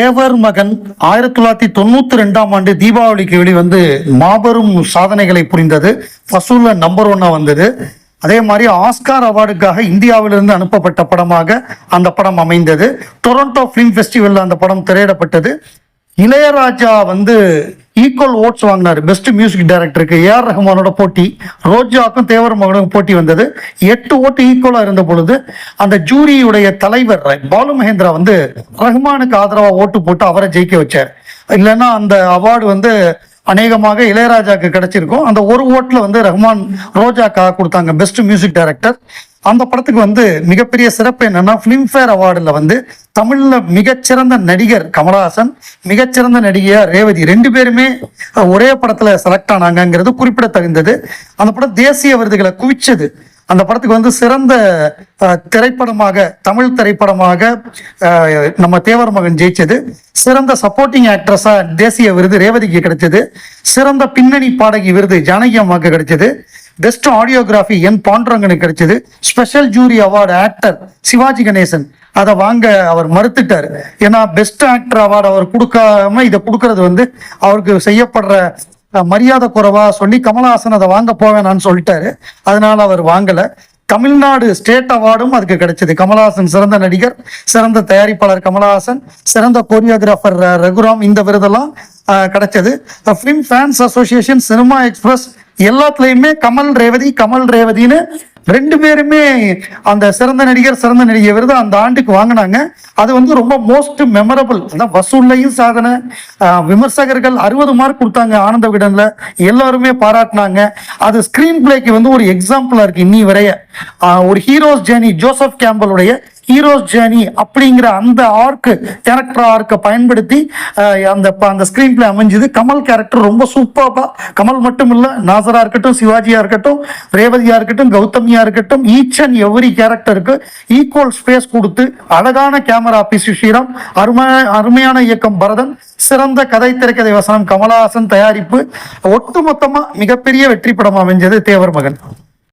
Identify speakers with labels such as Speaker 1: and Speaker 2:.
Speaker 1: ஏவர் மகன் ஆயிரத்தி தொள்ளாயிரத்தி தொண்ணூத்தி ரெண்டாம் ஆண்டு தீபாவளிக்கு வெளிவந்து மாபெரும் சாதனைகளை புரிந்தது. வசூல்ல நம்பர் ஒன்னா வந்தது. அதே மாதிரி ஆஸ்கார் அவார்டுக்காக இந்தியாவிலிருந்து அனுப்பப்பட்ட படமாக அந்த படம் அமைந்தது. டொரண்டோ ஃபிலிம் ஃபெஸ்டிவலில் அந்த படம் திரையிடப்பட்டது. இளையராஜா வந்து ஈக்குவல் ஓட்ஸ் வாங்கினார். பெஸ்ட் மியூசிக் டைரக்டருக்கு ஏஆர் ரஹ்மானோட போட்டி ரோஜாக்கும் தேவர் மகனுக்கும் போட்டி வந்தது. எட்டு ஓட்டு ஈக்குவலாக இருந்த பொழுது அந்த ஜூரியுடைய தலைவர் பாலு மகேந்திரா வந்து ரஹ்மானுக்கு ஆதரவாக ஓட்டு போட்டு அவரை ஜெயிக்க வச்சார். இல்லைன்னா அந்த அவார்டு வந்து அநேகமாக இளையராஜாக்கு கிடைச்சிருக்கும். அந்த ஒரு ஓட்டில் வந்து ரஹ்மான் ரோஜாக்காக கொடுத்தாங்க. பெஸ்ட் மியூசிக் டைரக்டர் அந்த படத்துக்கு வந்து மிகப்பெரிய சிறப்பு என்னன்னா ஃபிலிம்ஃபேர் அவார்டில் வந்து தமிழ்ல மிகச்சிறந்த நடிகர் கமலஹாசன் மிகச்சிறந்த நடிகையா ரேவதி ரெண்டு பேருமே ஒரே படத்துல செலக்ட் ஆனாங்கங்கிறது குறிப்பிடத்தகுந்தது. அந்த படம் தேசிய விருதுகளை குவிச்சது. அந்த படத்துக்கு வந்து சிறந்த அஹ், திரைப்படமாக தமிழ் திரைப்படமாக நம்ம தேவர் மகன் ஜெயிச்சது. சிறந்த சப்போர்ட்டிங் ஆக்ட்ரஸா தேசிய விருது ரேவதிக்கு கிடைச்சது. சிறந்த பின்னணி பாடகி விருது ஜானகி அம்மாவுக்கு கிடைச்சது. பெஸ்ட் ஆடியோகிராஃபி என் பாண்டரங்கனுக்கு கிடைச்சது. Special jury award actor Sivaji Ganesan. அதை வாங்க அவர் மறுத்துட்டார். ஏன்னா பெஸ்ட் ஆக்டர் அவார்டு அவர் கொடுக்காம இதை கொடுக்கறது வந்து அவருக்கு செய்யப்படுற மரியாதை குறைவா சொல்லி கமலஹாசன் அதை வாங்க போவேனான்னு சொல்லிட்டாரு. அதனால அவர் வாங்கலை. தமிழ்நாடு ஸ்டேட் அவார்டும் அதுக்கு கிடைச்சது. கமலஹாசன் சிறந்த நடிகர் சிறந்த தயாரிப்பாளர் கமலஹாசன் சிறந்த கோரியோகிராஃபர் ரகுராம். இந்த விருதெல்லாம் கிடைச்சது. Film fans association cinema express எல்லாத்துலேயுமே கமல் ரேவதி கமல் ரேவதின்னு ரெண்டு பேருமே அந்த சிறந்த நடிகர் சிறந்த நடிகை விருது அந்த ஆண்டுக்கு வாங்கினாங்க. அது வந்து ரொம்ப மோஸ்ட் மெமரபிள் அதான் வசூல்லையும் சாதனை. விமர்சகர்கள் அறுபது மார்க் கொடுத்தாங்க ஆனந்த விடன்ல. எல்லாருமே பாராட்டினாங்க. அது ஸ்கிரீன் பிளேக்கு வந்து ஒரு எக்ஸாம்பிளா இருக்கு இன்னி வரைய. ஒரு ஹீரோஸ் ஜேர்னி ஜோசப் கேம்பலுடைய ஹீரோஸ் ஜேர்னி அப்படிங்கிற அந்த ஆர்க்கு கேரக்டர் ஆர்க்கை பயன்படுத்தி அந்த அந்த ஸ்க்ரீன் பிளே அமைஞ்சது. கமல் கேரக்டர் ரொம்ப சூப்பராக கமல் மட்டும் இல்லை நாசராக இருக்கட்டும் சிவாஜியாக இருக்கட்டும் ரேவதியாக இருக்கட்டும் கௌதமியா இருக்கட்டும் ஈச் அண்ட் எவ்ரி கேரக்டருக்கு ஈக்குவல் ஸ்பேஸ் கொடுத்து அழகான கேமரா பி ஸ்ரீராம் அருமையான அருமையான இயக்கம் பரதன் சிறந்த கதை திரைக்கதை வசனம் கமலஹாசன் தயாரிப்பு ஒட்டுமொத்தமாக மிகப்பெரிய வெற்றி படம் அமைஞ்சது தேவர் மகன்.